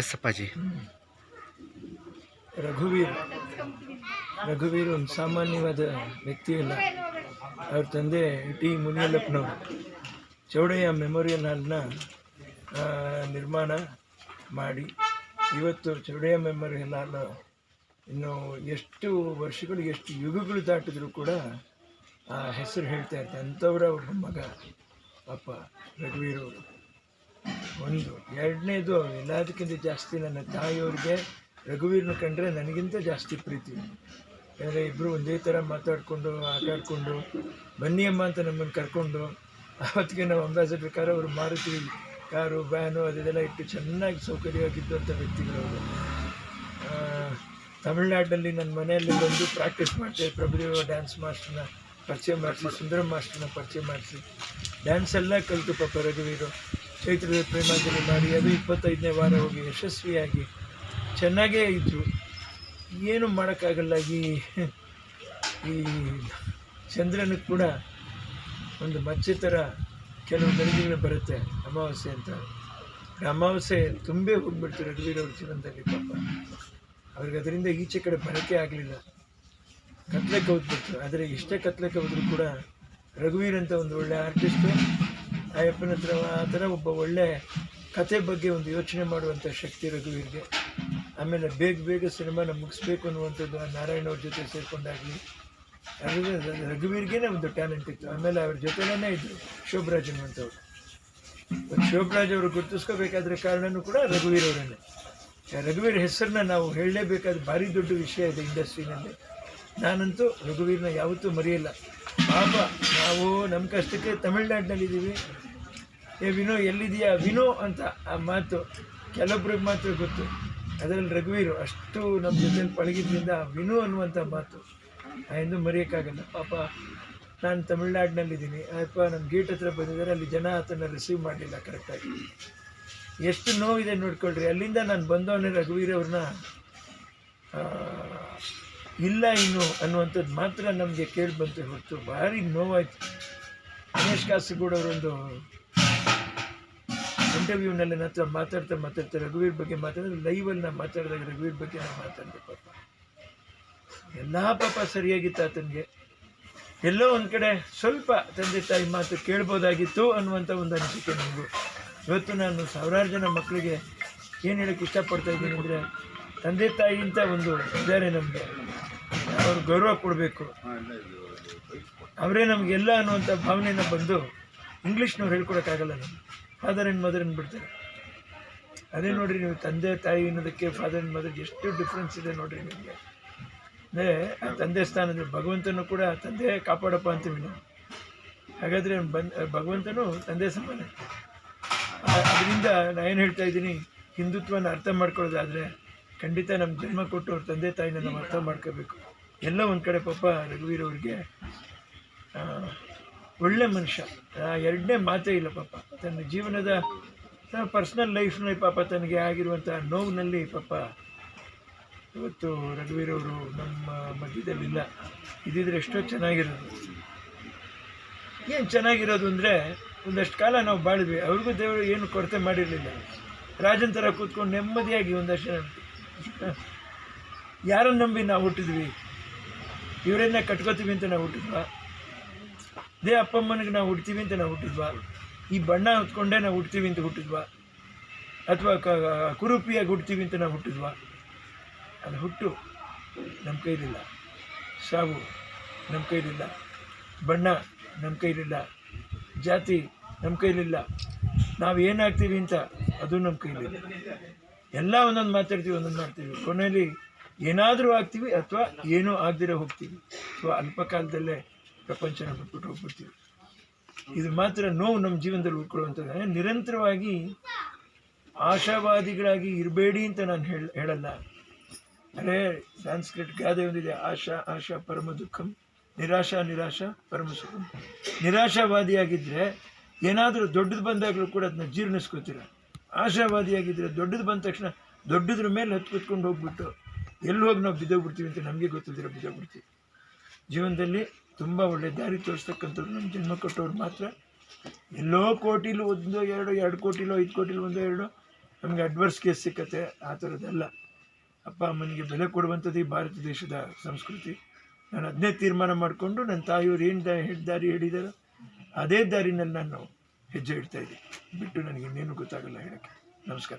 S ಅಪ್ಪಾಜಿ ರಘುವೀರ್. ರಘುವೀರ್ ಒಂದು ಸಾಮಾನ್ಯವಾದ ವ್ಯಕ್ತಿ ಅಲ್ಲ. ಅವ್ರ ತಂದೆ ಟಿ. ಮುನಿಯಲ್ಲಪ್ಪನವರು. ಚೌಡಯ್ಯ ಮೆಮೋರಿಯಲ್ ಹಾಲ್ನ ನಿರ್ಮಾಣ ಮಾಡಿ ಇವತ್ತು ಚೌಡಯ್ಯ ಮೆಮೋರಿಯಲ್ ಹಾಲ್ ಇನ್ನು ಎಷ್ಟು ವರ್ಷಗಳು, ಎಷ್ಟು ಯುಗಗಳು ದಾಟಿದ್ರು ಕೂಡ ಆ ಹೆಸರು ಹೇಳ್ತಾ ಇರ್ತಾರೆ. ಅಂಥವ್ರ ಅವ್ರ ಮಗ ಅಪ್ಪ ರಘುವೀರ್ ಅವರು. ಒಂದು ಎರಡನೇದು ಎಲ್ಲದಕ್ಕಿಂತ ಜಾಸ್ತಿ ನನ್ನ ತಾಯಿಯವ್ರಿಗೆ ರಘುವೀರ್ನ ಕಂಡ್ರೆ ನನಗಿಂತ ಜಾಸ್ತಿ ಪ್ರೀತಿ. ಯಾಕಂದರೆ ಇಬ್ಬರು ಒಂದೇ ಥರ ಮಾತಾಡಿಕೊಂಡು ಆಟಾಡಿಕೊಂಡು ಬನ್ನಿ ಅಮ್ಮ ಅಂತ ನಮ್ಮನ್ನು ಕರ್ಕೊಂಡು ಅವತ್ತಿಗೆ ನಾವು ಅಂಬಾಸಡರ್ ಕಾರ್ ಅವರು ಮಾರುತಿ ಕಾರು ವ್ಯಾನು ಅದೆಲ್ಲ ಇಟ್ಟು ಚೆನ್ನಾಗಿ ಸೌಕರ್ಯವಾಗಿದ್ದಂಥ ವ್ಯಕ್ತಿಗಳು ಅವರು. ಆ, ತಮಿಳ್ನಾಡಿನಲ್ಲಿ ನನ್ನ ಮನೆಯಲ್ಲಿ ಬಂದು ಪ್ರಾಕ್ಟೀಸ್ ಮಾಡಿಸಿ ಪ್ರಭುದೇವ ಡ್ಯಾನ್ಸ್ ಮಾಸ್ಟರ್ನ ಪರಿಚಯ ಮಾಡಿಸಿ ಸುಂದರ ಮಾಸ್ಟರ್ನ ಪರಿಚಯ ಮಾಡಿಸಿ. ಡ್ಯಾನ್ಸ್ ಎಲ್ಲ ಕಲಿತು ಪಾಪ ರಘುವೀರು. ಚೈತ್ರದ ಪ್ರೇಮಾಂಜಲಿ ಮಾಡಿ, ಅದು ಇಪ್ಪತ್ತೈದನೇ ವಾರ ಹೋಗಿ ಯಶಸ್ವಿಯಾಗಿ ಚೆನ್ನಾಗೇ ಇದ್ದರು ಏನು ಮಾಡೋಕ್ಕಾಗಲ್ಲ, ಈ ಈ ಚಂದ್ರನಿಗೆ ಕೂಡ ಒಂದು ಮಚ್ಚೆ ಥರ ಕೆಲವು ಗಳಿಗೆಗಳು ಬರುತ್ತೆ, ಅಮಾವಾಸ್ಯೆ ಅಂತ. ಅಮಾವಾಸ್ಯೆ ತುಂಬೇ ಹೋಗ್ಬಿಡ್ತು ರಘುವೀರ್ ಅವ್ರ ಜೀವನದಲ್ಲಿ, ಪಾಪ. ಅವ್ರಿಗೆ ಅದರಿಂದ ಈಚೆ ಕಡೆ ಬಳಕೆ ಆಗಲಿಲ್ಲ. ಕತ್ಲೆ ಕೌದ್ಬಿಡ್ತು ಆದರೆ ಎಷ್ಟೇ ಕತ್ಲೆ ಕೌದ್ರು ಕೂಡ ರಘುವೀರ್ ಅಂತ ಒಂದು ಒಳ್ಳೆ ಆರ್ಟಿಸ್ಟು ಅಯ್ಯಪ್ಪನ ಹತ್ರ ಆದರೆ ಒಬ್ಬ ಒಳ್ಳೆ ಕತೆ ಬಗ್ಗೆ ಒಂದು ಯೋಚನೆ ಮಾಡುವಂಥ ಶಕ್ತಿ ರಘುವೀರ್ಗೆ. ಆಮೇಲೆ ಬೇಗ ಬೇಗ ಸಿನಿಮಾನ ಮುಗಿಸ್ಬೇಕು ಅನ್ನುವಂಥದ್ದು ಆ ನಾರಾಯಣ ಅವ್ರ ಜೊತೆ ಸೇರಿಕೊಂಡಾಗಲಿ. ರಘುವೀರ್ ರಘುವೀರ್ಗೇನೆ ಒಂದು ಟ್ಯಾಲೆಂಟ್ ಇತ್ತು. ಆಮೇಲೆ ಅವ್ರ ಜೊತೆಲೇ ಇದ್ದರು ಶೋಭರಾಜ್ ಅನ್ನುವಂಥವ್ರು. ಶೋಭರಾಜ್ ಅವರು ಗುರುತಿಸ್ಕೋಬೇಕಾದ್ರೆ ಕಾರಣನೂ ಕೂಡ ರಘುವೀರ್ ಅವರನ್ನೇ ರಘುವೀರ್ ಹೆಸರನ್ನ ನಾವು ಹೇಳಲೇಬೇಕಾದ ಭಾರಿ ದೊಡ್ಡ ವಿಷಯ ಇದೆ ಇಂಡಸ್ಟ್ರಿನಲ್ಲಿ. ನಾನಂತೂ ರಘುವೀರ್ನ ಯಾವತ್ತೂ ಮರೆಯಲ್ಲ. ಪಾಪ, ನಾವು ನಮ್ಮ ಕಷ್ಟಕ್ಕೆ ತಮಿಳ್ನಾಡಿನಲ್ಲಿದ್ದೀವಿ. ಏ, ವಿನೋ ಎಲ್ಲಿದೆಯಾ ವಿನೋ ಅಂತ ಆ ಮಾತು ಕೆಲವೊಬ್ರಿಗೆ ಮಾತ್ರ ಗೊತ್ತು. ಅದರಲ್ಲಿ ರಘುವೀರು ಅಷ್ಟು ನಮ್ಮ ಜೊತೆಯಲ್ಲಿ ಪಳಗಿದ್ರಿಂದ ವಿನು ಅನ್ನುವಂಥ ಮಾತು ಎಂದು ಮರೆಯೋಕ್ಕಾಗಲ್ಲ. ಪಾಪ, ನಾನು ತಮಿಳ್ನಾಡಿನಲ್ಲಿದ್ದೀನಿ. ಅಥವಾ ನಮ್ಮ ಗೇಟ್ ಹತ್ರ ಬಂದಿದ್ದಾರೆ. ಅಲ್ಲಿ ಜನ ಆತನ ರಿಸೀವ್ ಮಾಡಲಿಲ್ಲ ಕರೆಕ್ಟಾಗಿ ಎಷ್ಟು ನೋವಿದೆ ನೋಡ್ಕೊಳ್ರಿ. ಅಲ್ಲಿಂದ ನಾನು ಬಂದವನೇ ರಘುವೀರ್ ಅವ್ರನ್ನ ಇಲ್ಲ ಇನ್ನು ಅನ್ನುವಂಥದ್ದು ಮಾತ್ರ ನಮಗೆ ಕೇಳಿ ಬಂತು ಹೊರತು ಭಾರಿ ನೋವಾಯ್ತು. ಗಣೇಶ್ ಕಾಸರಗೌಡ ಅವರೊಂದು ಇಂಟರ್ವ್ಯೂನಲ್ಲಿ ನನ್ನ ಹತ್ರ ಮಾತಾಡ್ತಾ ಮಾತಾಡ್ತಾ ರಘುವೀರ್ ಬಗ್ಗೆ ಮಾತಾಡಿದ್ರೆ ಲೈವಲ್ಲಿ ನಾನು ಮಾತಾಡಿದಾಗ ರಘುವೀರ್ ಬಗ್ಗೆ ನಾನು ಮಾತಾಡಿದೆ ಪಾಪ. ಎಲ್ಲ ಪಾಪ ಸರಿಯಾಗಿತ್ತು ಆತನಿಗೆ. ಎಲ್ಲೋ ಒಂದು ಕಡೆ ಸ್ವಲ್ಪ ತಂದೆ ತಾಯಿ ಮಾತು ಕೇಳ್ಬೋದಾಗಿತ್ತು ಅನ್ನುವಂಥ ಒಂದು ಅನಿಸಿಕೆ ನನಗೂ ಇವತ್ತು ನಾನು ಸಾವಿರಾರು ಜನ ಮಕ್ಕಳಿಗೆ ಏನು ಹೇಳೋಕ್ಕೆ ಇಷ್ಟಪಡ್ತಾ ಇದ್ದೀನಿ ಅಂದರೆ ತಂದೆ ತಾಯಿ ಅಂತ ಒಂದು ಇದ್ದಾರೆ ನಮಗೆ ಅವ್ರು ಗೌರವ ಕೊಡಬೇಕು. ಅವರೇ ನಮಗೆಲ್ಲ ಅನ್ನುವಂಥ ಭಾವನೆನ ಬಂದು ಇಂಗ್ಲೀಷ್ನವ್ರು ಹೇಳ್ಕೊಡೋಕ್ಕಾಗಲ್ಲ ನಮ್ಗೆ. ಫಾದರ್ ಆ್ಯಂಡ್ ಮದರ್ ಅಂದ್ಬಿಡ್ತಾರೆ. ಅದೇ ನೋಡಿರಿ ನೀವು ತಂದೆ, ತಾಯಿ ಅನ್ನೋದಕ್ಕೆ ಫಾದರ್ ಆ್ಯಂಡ್ ಮದರ್ ಎಷ್ಟು ಡಿಫ್ರೆನ್ಸ್ ಇದೆ ನೋಡಿರಿ ನಿಮಗೆ. ಅಂದರೆ ಆ ತಂದೆ ಸ್ಥಾನದಲ್ಲಿ ಭಗವಂತನು ಕೂಡ ತಂದೆ ಕಾಪಾಡಪ್ಪ ಅಂತೀವಿ ನಾವು. ಹಾಗಾದರೆ ಬಂದ್ ಭಗವಂತನು ತಂದೆ ಸಮಾನ. ಅದರಿಂದ ನಾನು ಏನು ಹೇಳ್ತಾ ಇದ್ದೀನಿ, ಹಿಂದುತ್ವನ ಅರ್ಥ ಮಾಡ್ಕೊಳ್ಳೋದಾದರೆ ಖಂಡಿತ ನಮ್ಮ ಜನ್ಮ ಕೊಟ್ಟು ಅವ್ರ ತಂದೆ ತಾಯಿನ ನಾವು ಅರ್ಥ ಮಾಡ್ಕೋಬೇಕು. ಎಲ್ಲ ಒಂದು ಕಡೆ ಪಾಪ ರಘುವೀರ್ ಅವ್ರಿಗೆ ಒಳ್ಳೆ ಮನುಷ್ಯ. ಎರಡನೇ ಮಾತೇ ಇಲ್ಲ ಪಾಪ. ತನ್ನ ಜೀವನದ ತನ್ನ ಪರ್ಸ್ನಲ್ ಲೈಫ್ನಲ್ಲಿ ಪಾಪ ತನಗೆ ಆಗಿರುವಂಥ ನೋವಿನಲ್ಲಿ ಪಾಪ ಇವತ್ತು ರಘುವೀರ್ ಅವರು ನಮ್ಮ ಮಧ್ಯದಲ್ಲಿಲ್ಲ. ಇದ್ದಿದ್ರೆ ಎಷ್ಟೋ ಚೆನ್ನಾಗಿರೋದು. ಏನು ಚೆನ್ನಾಗಿರೋದು ಅಂದರೆ ಒಂದಷ್ಟು ಕಾಲ ನಾವು ಬಾಳಿದ್ವಿ. ಅವ್ರಿಗೂ ದೇವರು ಏನು ಕೊರತೆ ಮಾಡಿರಲಿಲ್ಲ. ರಾಜನ ಥರ ಕೂತ್ಕೊಂಡು ನೆಮ್ಮದಿಯಾಗಿ ಒಂದಷ್ಟು ಯಾರನ್ನು ನಂಬಿ ನಾವು ಹುಟ್ಟಿದ್ವಿ? ಇವರನ್ನ ಕಟ್ಕೋತೀವಿ ಅಂತ ನಾವು ಹುಟ್ಟಿದ್ವಾ? ದೇ ಅಪ್ಪಮ್ಮನಿಗೆ ನಾವು ಹುಡ್ತೀವಿ ಅಂತ ನಾವು ಹುಟ್ಟಿದ್ವಾ? ಈ ಬಣ್ಣ ಹೊತ್ಕೊಂಡೇ ನಾವು ಹುಡ್ತೀವಿ ಅಂತ ಹುಟ್ಟಿದ್ವಾ? ಅಥವಾ ಕ, ಕುರುಪಿಯಾಗಿ ಹುಡ್ತೀವಿ ಅಂತ ನಾವು ಹುಟ್ಟಿದ್ವಾ? ಅದು ಹುಟ್ಟು ನಮ್ಮ ಕೈಲಿಲ್ಲ. ಸಾವು ನಮ್ಮ ಕೈಲಿಲ್ಲ. ಬಣ್ಣ ನಮ್ಮ ಕೈಲಿಲ್ಲ. ಜಾತಿ ನಮ್ಮ ಕೈಲಿಲ್ಲ. ನಾವು ಏನಾಗ್ತೀವಿ ಅಂತ ಅದು ನಮ್ಮ ಕೈಲಿಲ್ಲ. ಎಲ್ಲ ಒಂದೊಂದು ಮಾತಾಡ್ತೀವಿ, ಒಂದೊಂದು ಮಾಡ್ತೀವಿ. ಕೊನೆಯಲ್ಲಿ ಏನಾದರೂ ಆಗ್ತೀವಿ ಅಥವಾ ಏನೂ ಆಗದಿರೋ ಹೋಗ್ತೀವಿ. ಅಥವಾ ಅಲ್ಪಕಾಲದಲ್ಲೇ ಪ್ರಪಂಚನ ಬಿಟ್ಬಿಟ್ಟು ಹೋಗ್ಬಿಡ್ತೀವಿ. ಇದು ಮಾತ್ರ ನೋವು ನಮ್ಮ ಜೀವನದಲ್ಲಿ ಉಳ್ಕೊಳ್ಳುವಂಥದ್ದು. ನಿರಂತರವಾಗಿ ಆಶಾವಾದಿಗಳಾಗಿ ಇರಬೇಡಿ ಅಂತ ನಾನು ಹೇಳ, ಹೇಳಲ್ಲ. ಅರೆ ಸಾಂಸ್ಕೃತ್ ಗಾದೆ ಒಂದಿದೆ, ಆಶಾ ಆಶಾ, ಪರಮ ದುಃಖಂ, ನಿರಾಶಾ ನಿರಾಶಾ, ಪರಮ ಸುಖಂ. ನಿರಾಶಾವಾದಿಯಾಗಿದ್ದರೆ ಏನಾದರೂ ದೊಡ್ಡದು ಬಂದಾಗಲೂ ಕೂಡ ಅದನ್ನ ಜೀರ್ಣಿಸ್ಕೋತೀರ. ಆಶಾವಾದಿಯಾಗಿದ್ದರೆ ದೊಡ್ಡದು ಬಂದ ತಕ್ಷಣ ದೊಡ್ಡದ್ರ ಮೇಲೆ ಹತ್ತು ಕುತ್ಕೊಂಡು ಹೋಗ್ಬಿಟ್ಟು ಎಲ್ಲಿ ಹೋಗಿ ನಾವು ಬಿದ್ದೋಗ್ಬಿಡ್ತೀವಿ ಅಂತ ನಮಗೆ ಗೊತ್ತಿದ್ದೀರ ಬಿದ್ದೋಗ್ಬಿಡ್ತೀವಿ ಜೀವನದಲ್ಲಿ ತುಂಬ ಒಳ್ಳೆ ದಾರಿ ತೋರಿಸ್ತಕ್ಕಂಥವ್ರು ನಮ್ಮ ಜನ್ಮ ಕೊಟ್ಟವ್ರು ಮಾತ್ರ. ಎಲ್ಲೋ ಕೋಟಿಲು ಒಂದು ಎರಡು ಎರಡು ಕೋಟಿಲೋ, ಐದು ಕೋಟಿಲು, ಒಂದೋ, ಎರಡು ನಮಗೆ ಅಡ್ವರ್ಸ್ ಕೇಸ್ ಸಿಕ್ಕತ್ತೆ, ಆ ಥರದ್ದೆಲ್ಲ. ಅಪ್ಪ, ಅಮ್ಮನಿಗೆ ಬೆಲೆ ಕೊಡುವಂಥದ್ದು ಈ ಭಾರತ ದೇಶದ ಸಂಸ್ಕೃತಿ. ನಾನು ಅದನ್ನೇ ತೀರ್ಮಾನ ಮಾಡಿಕೊಂಡು ನನ್ನ ತಾಯಿಯವರು ಏನು ದಾರಿ ಹೇಳಿದಾರೋ, ಅದೇ ದಾರಿನಲ್ಲಿ ನಾನು ಹೆಜ್ಜೆ ಇಡ್ತಾ ಇದೆ ಬಿಟ್ಟು ನನಗೆ ಇನ್ನೇನು ಗೊತ್ತಾಗಲ್ಲ ಹೇಳೋಕ್ಕೆ. ನಮಸ್ಕಾರ.